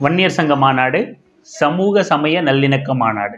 வன்னியர் சங்க மாநாடு சமூக சமய நல்லிணக்க மாநாடு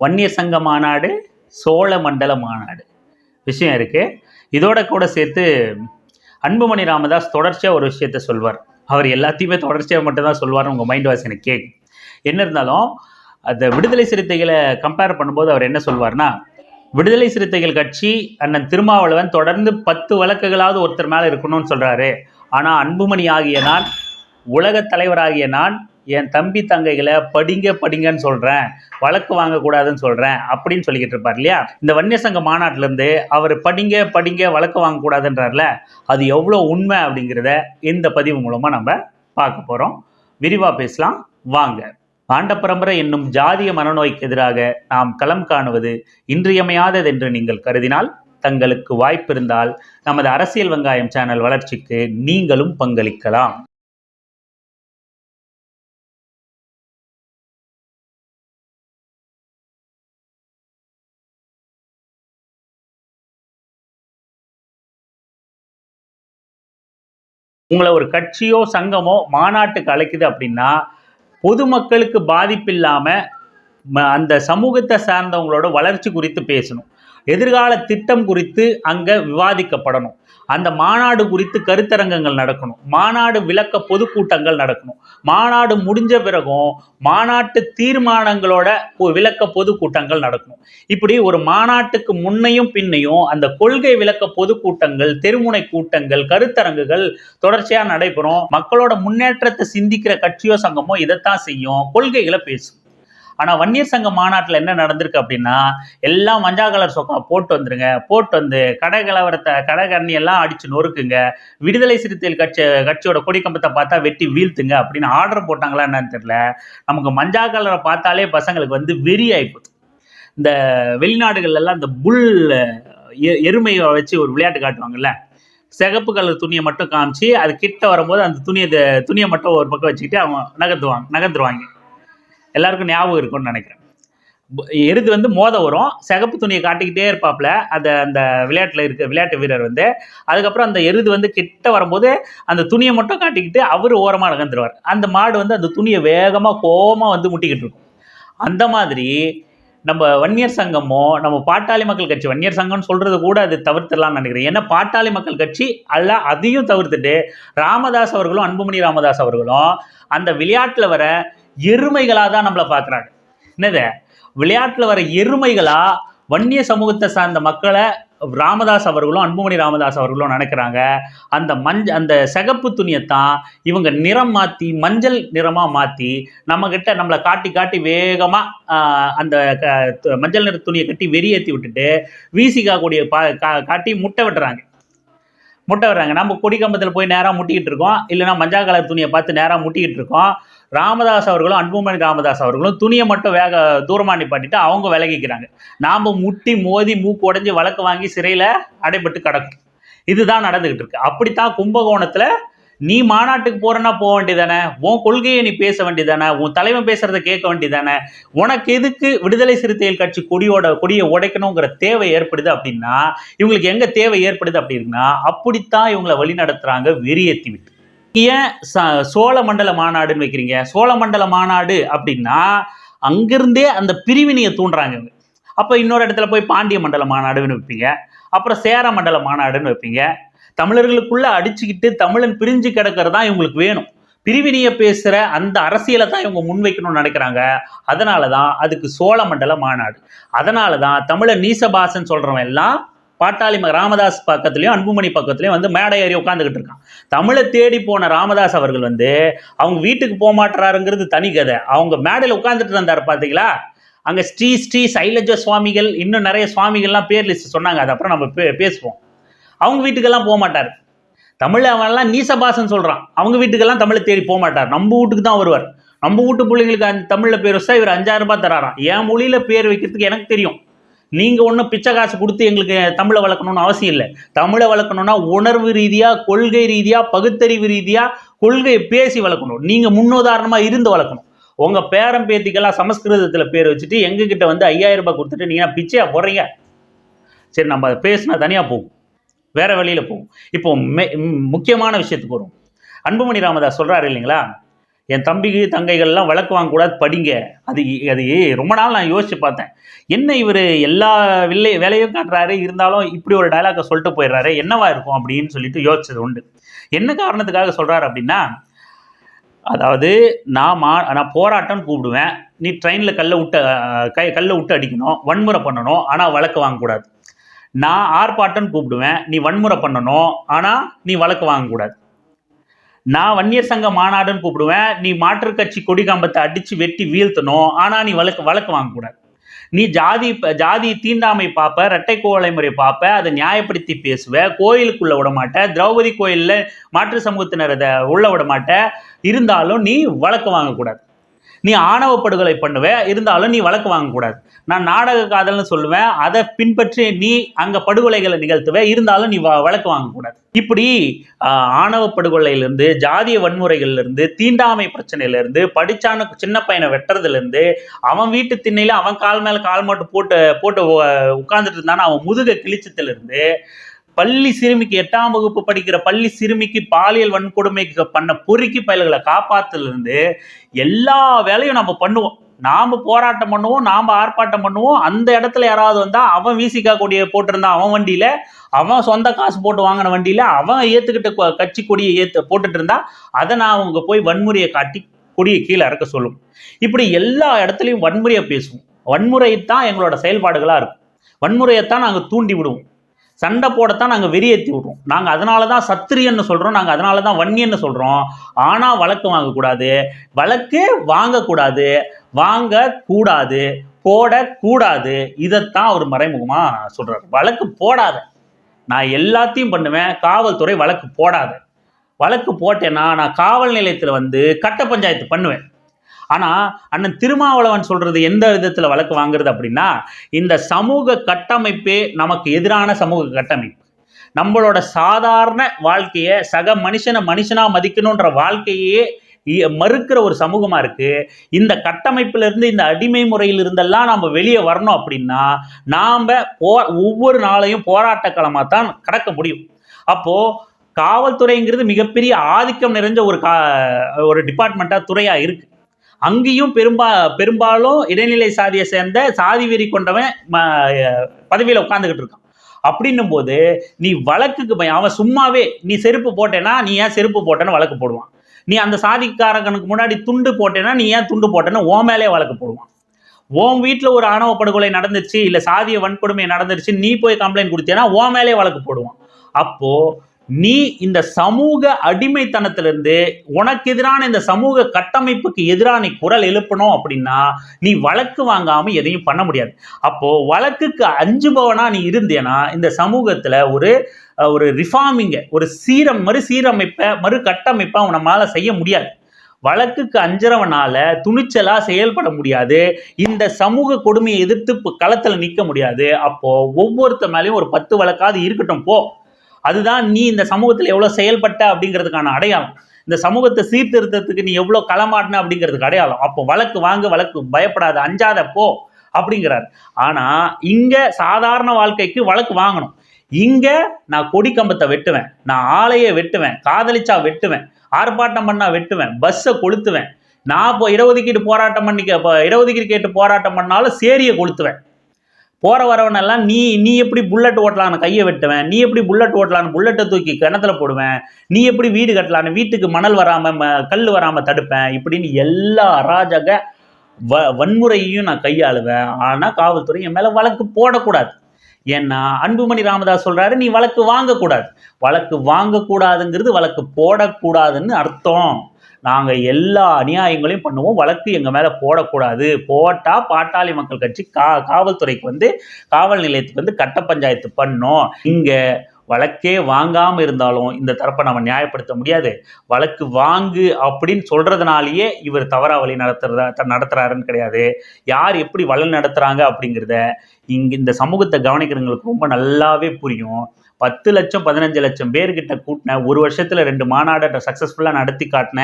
வன்னியர் சங்க மாநாடு சோழ மண்டல மாநாடு விஷயம் இருக்குது இதோட கூட சேர்த்து அன்புமணி ராமதாஸ் தொடர்ச்சியாக ஒரு விஷயத்த சொல்வார். அவர் எல்லாத்தையுமே தொடர்ச்சியாக மட்டும்தான் சொல்வார்னு உங்கள் மைண்ட் வாஸ் எனக்கு கேட்கும் என்ன இருந்தாலும் அந்த விடுதலை சிறுத்தைகளை கம்பேர் பண்ணும்போது அவர் என்ன சொல்வார்னா விடுதலை சிறுத்தைகள் கட்சி அண்ணன் திருமாவளவன் தொடர்ந்து பத்து வழக்குகளாவது ஒருத்தர் மேலே இருக்கணும்னு சொல்கிறாரு ஆனால் அன்புமணி ஆகிய நான் உலகத் தலைவராகிய நான் என் தம்பி தங்கைகளை படிங்க படிங்கன்னு சொல்கிறேன் வழக்கு வாங்கக்கூடாதுன்னு சொல்கிறேன் அப்படின்னு சொல்லிக்கிட்டு இருப்பார் இல்லையா? இந்த வன்னிய சங்க மாநாட்டிலேருந்து அவர் படிங்க படிங்க வழக்கு வாங்கக்கூடாதுன்றார்ல? அது எவ்வளோ உண்மை அப்படிங்கிறத இந்த பதிவு மூலமாக நம்ம பார்க்க போகிறோம் விரிவாக பேசலாம். வாங்க. ஆண்ட பரம்பரை என்னும் ஜாதிய மனநோய்க்கு எதிராக நாம் களம் காணுவது இன்றியமையாதது என்று நீங்கள் கருதினால் தங்களுக்கு வாய்ப்பிருந்தால் நமது அரசியல் வெங்காயம் சேனல் வளர்ச்சிக்கு நீங்களும் பங்களிக்கலாம். உங்களை ஒரு கட்சியோ சங்கமோ மாநாட்டுக்கு அழைக்குது அப்படின்னா பொதுமக்களுக்கு பாதிப்பு இல்லாமல் அந்த சமூகத்தை சார்ந்தவங்களோட வளர்ச்சி குறித்து பேசணும். எதிர்கால திட்டம் குறித்து அங்கே விவாதிக்கப்படணும். அந்த மாநாடு குறித்து கருத்தரங்கங்கள் நடக்கணும். மாநாடு விளக்க பொதுக்கூட்டங்கள் நடக்கணும். மாநாடு முடிஞ்ச பிறகும் மாநாட்டு தீர்மானங்களோட விளக்க பொதுக்கூட்டங்கள் நடக்கணும். இப்படி ஒரு மாநாட்டுக்கு முன்னையும் பின்னையும் அந்த கொள்கை விளக்க பொதுக்கூட்டங்கள் தெருமுனை கூட்டங்கள் கருத்தரங்குகள் தொடர்ச்சியாக நடைபெறும். மக்களோட முன்னேற்றத்தை சிந்திக்கிற கட்சியோ சங்கமோ இதைத்தான் செய்யும். கொள்கைகளை பேசும். ஆனால் வன்னியர் சங்க மாநாட்டில் என்ன நடந்திருக்கு அப்படின்னா எல்லாம் மஞ்சா கலர் சொக்கா போட்டு வந்துருங்க போட்டு வந்து கடை கலவரத்தை கடை கண்ணி எல்லாம் அடிச்சு நொறுக்குங்க. விடுதலை சிறுத்தைகள் கட்சி கட்சியோட கொடிக்கம்பத்தை பார்த்தா வெட்டி வீழ்த்துங்க அப்படின்னு ஆர்டர் போட்டாங்களா என்னன்னு தெரியல. நமக்கு மஞ்சா கலரை பார்த்தாலே பசங்களுக்கு வந்து வெறி ஆயிப்போகுது. இந்த வெளிநாடுகள்லாம் இந்த புல் எ- எருமையை வச்சு ஒரு விளையாட்டு காட்டுவாங்கல்ல சிகப்பு கலர் துணியை மட்டும் காமிச்சு அது கிட்ட வரும்போது அந்த துணியை துணியை மட்டும் ஒரு பக்கம் வச்சுக்கிட்டு அவங்க நகர்த்துவாங்க நகர்த்துருவாங்க எல்லாருக்கும் ஞாபகம் இருக்கும்னு நினைக்கிறேன். எருது வந்து மோத வரும். சிகப்பு துணியை காட்டிக்கிட்டே இருப்பாப்புல அந்த அந்த விளையாட்டில் இருக்க விளையாட்டு வீரர் வந்து. அதுக்கப்புறம் அந்த எருது வந்து கிட்ட வரும்போது அந்த துணியை மட்டும் காட்டிக்கிட்டு அவர் ஓரமாக நகர்ந்துருவார். அந்த மாடு வந்து அந்த துணியை வேகமாக கோவமாக வந்து முட்டிக்கிட்டு இருக்கும். அந்த மாதிரி நம்ம வன்னியர் சங்கமோ நம்ம பாட்டாளி மக்கள் கட்சி வன்னியர் சங்கம்னு சொல்கிறது கூட அது தவிர்த்துடலாம்னு நினைக்கிறேன். ஏன்னா பாட்டாளி மக்கள் கட்சி அல்ல அதையும் தவிர்த்துட்டு ராமதாஸ் அவர்களும் அன்புமணி ராமதாஸ் அவர்களும் அந்த விளையாட்டில் வர எருமைகளாக தான் நம்மளை பார்க்குறாங்க என்னது? விளையாட்டில் வர எருமைகளாக வன்னிய சமூகத்தை சார்ந்த மக்களை ராமதாஸ் அவர்களும் அன்புமணி ராமதாஸ் அவர்களும் நினைக்கிறாங்க. அந்த மஞ்ச அந்த சிகப்பு துணியைத்தான் இவங்க நிறம் மாற்றி மஞ்சள் நிறமாக மாற்றி நம்மக்கிட்ட நம்மளை காட்டி காட்டி வேகமாக அந்த க- து- மஞ்சள் நிற துணியை கட்டி வெறியேற்றி விட்டுட்டு வீசிக்கா கூடிய பா கா- காட்டி முட்டை விட்டுறாங்க. முட்டை விடுறாங்க நம்ம கொடி கம்பத்தில் போய் நேராக முட்டிக்கிட்டு இருக்கோம். இல்லைன்னா மஞ்சா கலர் துணியை பார்த்து நேராக முட்டிக்கிட்டு இருக்கோம். ராமதாஸ் அவர்களும் அன்புமணி ராமதாஸ் அவர்களும் துணியை மட்டும் வேக தூரமாக நிப்பாட்டிட்டு அவங்க விலகிக்கிறாங்க. நாம் முட்டி மோதி மூக்கு உடஞ்சி வழக்கு வாங்கி சிறையில் அடைபட்டு கிடக்கும். இதுதான் நடந்துகிட்டு இருக்கு. அப்படித்தான் கும்பகோணத்தில் நீ மாநாட்டுக்கு போறேன்னா போக வேண்டியதானே? உன் கொள்கையை நீ பேச வேண்டியதானே? உன் தலைவன் பேசுறத கேட்க வேண்டியதானே? உனக்கு எதுக்கு விடுதலை சிறுத்தைகள் கட்சி கொடியோட கொடியை உடைக்கணுங்கிற தேவை ஏற்படுது அப்படின்னா இவங்களுக்கு எங்க தேவை ஏற்படுது அப்படின்னா அப்படித்தான் இவங்களை வழி நடத்துறாங்க வெறியேற்றி விட்டு. சோழ மண்டல மாநாடுன்னு வைக்கிறீங்க. சோழ மண்டல மாநாடு அப்படின்னா அங்கிருந்தே அந்த பிரிவினையை தூண்டுறாங்க இவங்க. அப்போ இன்னொரு இடத்துல போய் பாண்டிய மண்டல மாநாடுன்னு வைப்பீங்க. அப்புறம் சேர மண்டல மாநாடுன்னு வைப்பீங்க. தமிழர்களுக்குள்ள அடிச்சுக்கிட்டு தமிழன் பிரிஞ்சு கிடக்கிறது தான் இவங்களுக்கு வேணும். பிரிவினையை பேசுகிற அந்த அரசியலை தான் இவங்க முன்வைக்கணும்னு நினைக்கிறாங்க. அதனால தான் அதுக்கு சோழ மண்டல மாநாடு. அதனால தான் தமிழ நீசபாசன் சொல்கிறவன் எல்லாம் பாட்டாளி ராமதாஸ் பக்கத்துலேயும் அன்புமணி பக்கத்துலேயும் வந்து மேடை ஏறி உட்காந்துக்கிட்டு இருக்கான். தமிழை தேடி போன ராமதாஸ் அவர்கள் வந்து அவங்க வீட்டுக்கு போக மாட்டுறாருங்கிறது தனி கதை. அவங்க மேடையில் உட்காந்துட்டு இருந்தார் பார்த்தீங்களா அங்கே ஸ்ரீ ஸ்ரீ சைலஜ சுவாமிகள் இன்னும் நிறைய சுவாமிகள்லாம் பேர் லிஸ்ட் சொன்னாங்க. அது அப்புறம் நம்ம பே- பேசுவோம். அவங்க வீட்டுக்கெல்லாம் போக மாட்டார். தமிழ் அவன்லாம் நீசபாசன் சொல்கிறான் அவங்க வீட்டுக்கெல்லாம் தமிழை தேடி போக மாட்டார். நம்ம வீட்டுக்கு தான் வருவார். நம்ம வீட்டு பிள்ளைங்களுக்கு அந்த தமிழில் பேர் வச்சா இவர் அஞ்சாயிரம் ரூபாய் தராராம். என் மொழியில் பேர் வைக்கிறதுக்கு எனக்கு தெரியும். நீங்கள் ஒன்றும் பிச்சை காசு கொடுத்து எங்களுக்கு தமிழை வளர்க்கணும்னு அவசியம் இல்லை. தமிழை வளர்க்கணும்னா உணர்வு ரீதியாக கொள்கை ரீதியாக பகுத்தறிவு ரீதியாக கொள்கையை பேசி வளர்க்கணும். நீங்கள் முன்னுதாரணமாக இருந்து வளர்க்கணும். உங்கள் பேரம் பேத்திக்கெல்லாம் சமஸ்கிருதத்தில் பேர் வச்சுட்டு எங்ககிட்ட வந்து ஐயாயிரம் ரூபாய் கொடுத்துட்டு நீங்கள் பிச்சையாக போடுறீங்க சரி நம்ம அதை பேசினா தனியாக போகும். வேற வழியில் போகும். இப்போ மெ- முக்கியமான விஷயத்துக்கு வரும் அன்புமணி ராமதாஸ் சொல்கிறாரு இல்லைங்களா? என் தம்பிக்கு தங்கைகள்லாம் வழக்கு வாங்கக்கூடாது படிங்க. அது அது ரொம்ப நாள் நான் யோசிச்சு பார்த்தேன். என்ன இவர் எல்லா வில்லை வேலையும் காட்டுறாரு இருந்தாலும் இப்படி ஒரு டைலாக்கை சொல்லிட்டு போயிடுறாரு என்னவா இருக்கும் அப்படின்னு சொல்லிட்டு யோசிச்சது உண்டு. என்ன காரணத்துக்காக சொல்கிறாரு அப்படின்னா அதாவது நான் மா நான் போராட்டம்னு கூப்பிடுவேன். நீ ட்ரெயினில் கல்லை விட்டு கை கல்லை விட்டு அடிக்கணும் வன்முறை பண்ணணும் ஆனால் வழக்கு வாங்கக்கூடாது. நான் ஆர்ப்பாட்டம்னு கூப்பிடுவேன் நீ வன்முறை பண்ணணும் ஆனால் நீ வழக்கு வாங்கக்கூடாது. நான் வன்னியர் சங்க மாநாடுன்னு கூப்பிடுவேன். நீ மாற்றுக் கட்சி கொடி கம்பத்தை அடித்து வெட்டி வீழ்த்தணும். ஆனால் நீ வழக்கு வழக்கு வாங்கக்கூடாது நீ ஜாதி ஜாதி தீண்டாமை பார்ப்ப ரெட்டை கோவலை முறை பார்ப்ப அதை நியாயப்படுத்தி பேசுவ கோயிலுக்குள்ள விட மாட்ட திரௌபதி கோயிலில் மாற்று சமூகத்தினர் அதை உள்ள விடமாட்ட இருந்தாலும் நீ வழக்கு வாங்கக்கூடாது நீ ஆணவ படுகொலை பண்ணுவ இருந்தாலும் நீ வழக்கு வாங்கக்கூடாது. நான் நாடக காதல்னு சொல்லுவேன் அதை பின்பற்றி நீ அங்கே படுகொலைகளை நிகழ்த்துவ இருந்தாலும் நீ வழக்கு வாங்கக்கூடாது. இப்படி ஆணவ படுகொலையிலிருந்து ஜாதிய வன்முறைகள்லேருந்து தீண்டாமை பிரச்சனையிலேருந்து படிச்சான சின்ன பையனை வெட்டுறதுலேருந்து அவன் வீட்டு திண்ணையில் அவன் கால் மேலே கால் மட்டும் போட்டு போட்டு உட்காந்துட்டு இருந்தானே அவன் முதுக கிழிச்சத்துலேருந்து பள்ளி சிறுமிக்கு எட்டாம் வகுப்பு படிக்கிற பள்ளி சிறுமிக்கு பாலியல் வன்கொடுமைக்கு பண்ண பொறுக்கி பயல்களை காப்பாத்துல இருந்து எல்லா வேலையும் நம்ம பண்ணுவோம். நாம போராட்டம் பண்ணுவோம் நாம ஆர்ப்பாட்டம் பண்ணுவோம். அந்த இடத்துல யாராவது வந்தா அவன் வீசிக்கா கொடியை போட்டிருந்தான் அவன் வண்டியில அவன் சொந்த காசு போட்டு வாங்கின வண்டியில அவன் ஏத்துக்கிட்ட கட்சி கொடியை ஏத்து போட்டுட்டு இருந்தா அதை நான் அவங்க போய் வன்முறையை காட்டி கொடியை கீழே இறக்க சொல்லும். இப்படி எல்லா இடத்துலையும் வன்முறையை பேசுவோம். வன்முறை தான் எங்களோட செயல்பாடுகளா இருக்கும். வன்முறையைத்தான் நாங்கள் தூண்டி விடுவோம். சண்டை போடத்தான் நாங்கள் வெறியேற்றி விடுறோம். நாங்கள் அதனால தான் சத்திரியன்னு சொல்கிறோம் நாங்கள் அதனால தான் வன்னியன்னு சொல்கிறோம் ஆனால் வழக்கு வாங்கக்கூடாது. வழக்கு வாங்கக்கூடாது. வாங்கக்கூடாது. போடக்கூடாது. இதைத்தான் அவர் மறைமுகமாக சொல்கிறார் வழக்கு போடாத. நான் எல்லாத்தையும் பண்ணுவேன். காவல்துறை வழக்கு போடாத. வழக்கு போட்டேன்னா நான் காவல் நிலையத்தில் வந்து கட்ட பஞ்சாயத்து பண்ணுவேன். ஆனால் அண்ணன் திருமாவளவன் சொல்கிறது எந்த விதத்தில் வழக்கு வாங்குறது அப்படின்னா இந்த சமூக கட்டமைப்பே நமக்கு எதிரான சமூக கட்டமைப்பு. நம்மளோட சாதாரண வாழ்க்கையை சக மனுஷனை மனுஷனாக மதிக்கணுன்ற வாழ்க்கையே இ- மறுக்கிற ஒரு சமூகமாக இருக்குது இந்த கட்டமைப்பிலிருந்து இந்த அடிமை முறையில் இருந்தெல்லாம் நம்ம வெளியே வரணும் அப்படின்னா நாம் போ ஒவ்வொரு நாளையும் போராட்ட களமாக தான் கடக்க முடியும். அப்போது காவல்துறைங்கிறது மிகப்பெரிய ஆதிக்கம் நிறைஞ்ச ஒரு கா ஒரு டிபார்ட்மெண்ட்டாக துறையாக இருக்குது அங்கேயும் பெரும்பா பெரும்பாலும் இடைநிலை சாதியை சேர்ந்த சாதி வெறி கொண்டவன் ம- உட்காந்துக்கிட்டு இருக்கான். அப்படின்னும் போது நீ வழக்குக்கு பையன் அவன் சும்மாவே நீ செருப்பு போட்டேன்னா நீ ஏன் செருப்பு போட்டேன்னு வழக்கு போடுவான். நீ அந்த சாதிக்காரகனுக்கு முன்னாடி துண்டு போட்டேன்னா நீ ஏன் துண்டு போட்டேன்னு ஓ மேலே வழக்கு போடுவான். உன் வீட்டில் ஒரு ஆணவ படுகொலை நடந்துச்சு இல்லை சாதிய வன்கொடுமை நடந்துருச்சு நீ போய் கம்ப்ளைண்ட் கொடுத்தேன்னா ஓ மேலே வழக்கு போடுவான். அப்போது நீ இந்த சமூக அடிமைத்தனத்திலிருந்து உனக்கு எதிரான இந்த சமூக கட்டமைப்புக்கு எதிராக நீ குரல் எழுப்பணும் அப்படின்னா நீ வழக்கு வாங்காம எதையும் பண்ண முடியாது. அப்போ வழக்குக்கு அஞ்சுபவனா நீ இருந்தேன்னா இந்த சமூகத்துல ஒரு ஒரு ரிஃபார்மிங்க ஒரு சீரம் மறு சீரமைப்பை மறு கட்டமைப்பை நம்மளால செய்ய முடியாது. வழக்குக்கு அஞ்சறவனால துணிச்சலா செயல்பட முடியாது. இந்த சமூக கொடுமையை எதிர்த்து களத்தில் களத்துல நிக்க முடியாது. அப்போ ஒவ்வொருத்த மேலேயும் ஒரு பத்து வழக்காவது இருக்கட்டும் போ. அதுதான் நீ இந்த சமூகத்தில் எவ்வளோ செயல்பட்ட அப்படிங்கிறதுக்கான அடையாளம். இந்த சமூகத்தை சீர்திருத்தத்துக்கு நீ எவ்வளோ களமாட்டின அப்படிங்கிறதுக்கு அடையாளம். அப்போ வழக்கு வாங்க வழக்கு பயப்படாத அஞ்சாத போ அப்படிங்கிறார். ஆனால் இங்கே சாதாரண வாழ்க்கைக்கு வழக்கு வாங்கணும். இங்கே நான் கொடி கம்பத்தை வெட்டுவேன் நான் ஆலையை வெட்டுவேன் காதலிச்சா வெட்டுவேன் ஆர்ப்பாட்டம் பண்ணா வெட்டுவேன் பஸ்ஸை கொளுத்துவேன். நான் இப்போ இடஒதுக்கீடு போராட்டம் பண்ணிக்க இப்போ இடஒதுக்கீடு கேட்டு போராட்டம் பண்ணாலும் சேரியை கொளுத்துவேன். போகிற வரவனெல்லாம் நீ நீ எப்படி புல்லட் ஓட்டலான்னு கையை வெட்டுவேன்? நீ எப்படி புல்லட் ஓட்டலான்னு புல்லட்டை தூக்கி கிணத்துல போடுவேன்? நீ எப்படி வீடு கட்டலான்னு வீட்டுக்கு மணல் வராமல் கல் வராமல் தடுப்பேன்? இப்படின்னு எல்லா அராஜக வ வன்முறையையும் நான் கையாளுவேன். ஆனால் காவல்துறை என் மேலே வழக்கு போடக்கூடாது. ஏன்னா அன்புமணி ராமதாஸ் சொல்கிறாரு நீ வழக்கு வாங்கக்கூடாது. வழக்கு வாங்கக்கூடாதுங்கிறது வழக்கு போடக்கூடாதுன்னு அர்த்தம். நாங்கள் எல்லா அநியாயங்களையும் பண்ணுவோம். வழக்கு எங்கள் மேலே போடக்கூடாது. போட்டால் பாட்டாளி மக்கள் கட்சி கா காவல்துறைக்கு வந்து காவல் நிலையத்துக்கு வந்து கட்ட பஞ்சாயத்து பண்ணோம். இங்கே வழக்கே வாங்காமல் இருந்தாலும் இந்த தரப்பை நம்ம நியாயப்படுத்த முடியாது. வழக்கு வாங்கு அப்படின்னு சொல்கிறதுனாலேயே இவர் தவறா வழி நடத்துறதா த- நடத்துறாருன்னு கிடையாது. யார் எப்படி வழி நடத்துகிறாங்க அப்படிங்கிறத இங்கே இந்த சமூகத்தை கவனிக்கிறவங்களுக்கு ரொம்ப நல்லாவே புரியும். பத்து லட்சம் பதினஞ்சு லட்சம் பேர்கிட்ட கூட்டின ஒரு வருஷத்தில் ரெண்டு மாநாட்டை சக்ஸஸ்ஃபுல்லாக நடத்தி காட்டின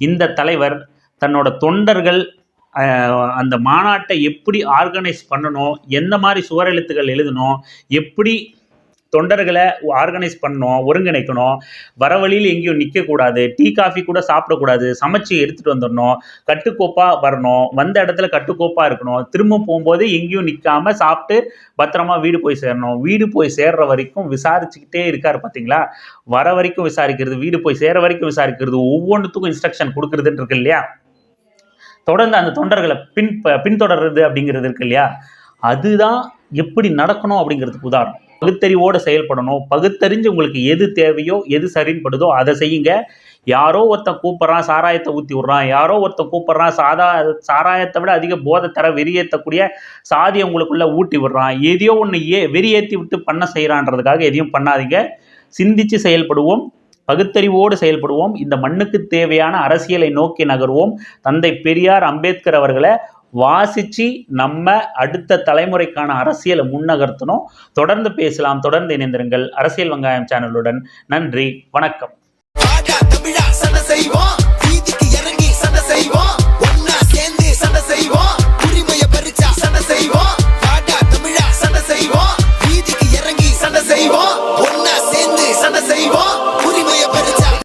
இந்த தலைவர் தன்னோட தொண்டர்கள் அந்த மாநாட்டை எப்படி ஆர்கனைஸ் பண்ணணும் எந்த மாதிரி சுவரெழுத்துக்கள் எழுதணும் எப்படி தொண்டர்களை ஆர்கனைஸ் பண்ணணும் ஒருங்கிணைக்கணும். வர வழியில் எங்கேயும் நிற்கக்கூடாது டீ காஃபி கூட சாப்பிடக்கூடாது. சமைச்சு எடுத்துகிட்டு வந்துடணும். கட்டுக்கோப்பாக வரணும். வந்த இடத்துல கட்டுக்கோப்பாக இருக்கணும். திரும்ப போகும்போது எங்கேயும் நிற்காமல் சாப்பிட்டு பத்திரமா வீடு போய் சேரணும். வீடு போய் சேர்ற வரைக்கும் விசாரிச்சுக்கிட்டே இருக்கார் பார்த்தீங்களா வர வரைக்கும் விசாரிக்கிறது வீடு போய் சேர வரைக்கும் விசாரிக்கிறது ஒவ்வொன்றுத்துக்கும் இன்ஸ்ட்ரக்ஷன் கொடுக்குறதுன்னு இருக்கு இல்லையா? தொடர்ந்து அந்த தொண்டர்களை பின் பின்தொடர்றது அப்படிங்கிறது இருக்கு இல்லையா? அதுதான் எப்படி நடக்கணும் அப்படிங்கிறதுக்கு உதாரணம். பகுத்தறிவோடு செயல்படணும். பகுத்தறிஞ்சு உங்களுக்கு எது தேவையோ எது சரின்னு படுதோ அதை செய்யுங்க. யாரோ ஒருத்தன் கூப்பிட்றான் சாராயத்தை ஊற்றி விட்றான். யாரோ ஒருத்தன் கூப்பிட்றான் சாதா சாராயத்தை விட அதிக போதை தர வெறியேற்றக்கூடிய சாதியை உங்களுக்குள்ளே ஊட்டி விடுறான். எதையோ ஒன்று ஏ வெறியேற்றி விட்டு பண்ண செய்கிறான்றதுக்காக எதையும் பண்ணாதீங்க. சிந்திச்சு செயல்படுவோம். பகுத்தறிவோடு செயல்படுவோம். இந்த மண்ணுக்கு தேவையான அரசியலை நோக்கி நகர்வோம். தந்தை பெரியார் அம்பேத்கர் அவர்களை வாசிச்சு நம்ம அடுத்த தலைமுறைக்கான அரசியலை முன்னகர்த்தணும். தொடர்ந்து பேசலாம் தொடர்ந்து இணைந்திருங்கள். அரசியல் வெங்காயம் சேனலுடன். நன்றி வணக்கம். செய்வோம்.